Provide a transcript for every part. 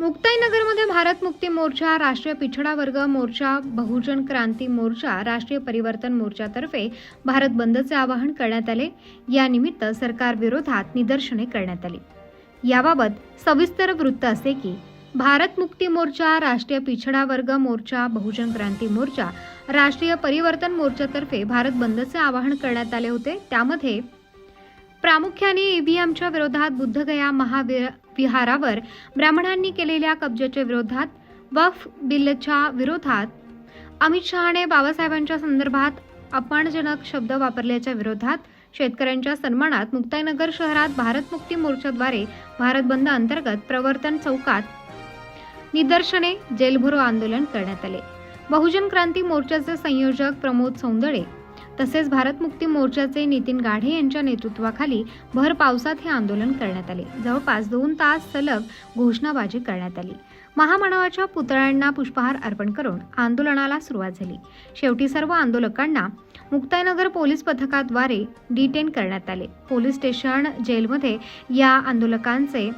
मुक्ताईनगरमध्ये भारत मुक्ती मोर्चा राष्ट्रीय पिछडा वर्ग मोर्चा बहुजन क्रांती मोर्चा राष्ट्रीय परिवर्तन मोर्चातर्फे भारत बंदचे आवाहन करण्यात आले. यानिमित्त सरकारविरोधात निदर्शने करण्यात आली. याबाबत सविस्तर वृत्त असे की भारत मुक्ती मोर्चा राष्ट्रीय पिछडा वर्ग मोर्चा बहुजन क्रांती मोर्चा राष्ट्रीय परिवर्तन मोर्चातर्फे भारत बंदचे आवाहन करण्यात आले होते. त्यामध्ये प्रामुख्याने ईव्हीएमच्या विरोधात बुद्धगया महाविहारावर ब्राह्मणांनी केलेल्या कब्जेच्या विरोधात वफ बिलच्या विरोधात अमित शहाने बाबासाहेबांच्या संदर्भात अपमानजनक शब्द वापरल्याच्या विरोधात शेतकऱ्यांच्या सन्मानात मुक्ताईनगर शहरात भारत मुक्ती मोर्चाद्वारे भारत बंद अंतर्गत प्रवर्तन चौकात निदर्शने जेलभरो आंदोलन करण्यात आले. बहुजन क्रांती मोर्चाचे संयोजक प्रमोद सौंदळे तसेच भारत मुक्ती मोर्चाचे नितीन गाढे यांच्या नेतृत्वाखाली भर पावसात हे आंदोलन करण्यात आले. जवळपास दोन तास सलग घोषणाबाजी करण्यात आली. महामानवाच्या पुतळ्यांना पुष्पहार अर्पण करून आंदोलनाला सुरुवात झाली. शेवटी सर्व आंदोलकांना मुक्ताईनगर पोलीस पथकाद्वारे डिटेन करण्यात आले. पोलीस स्टेशन जेलमध्ये या आंदोलकांचे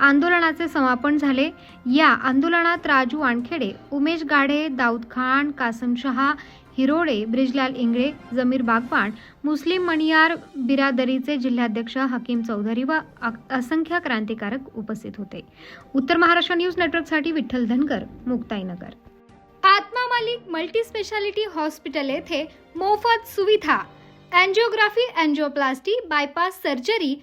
आंदोलनाचे समापन झाले. या आंदोलनात राजू वानखेडे उमेश गाढे दाऊद खान कासम शहा हिरोडे ब्रिजलाल इंगळे जमीर बागवान मुस्लिम मणियार बिरादरीचे जिल्हाध्यक्ष हकीम चौधरी व अ- असंख्य क्रांतिकारक उपस्थित होते. उत्तर महाराष्ट्र न्यूज नेटवर्कसाठी Vitthal Dhangar Muktainagar. Atma Malik multi speciality hospital येथे मोफत सुविधा. Angiography angioplasty bypass surgery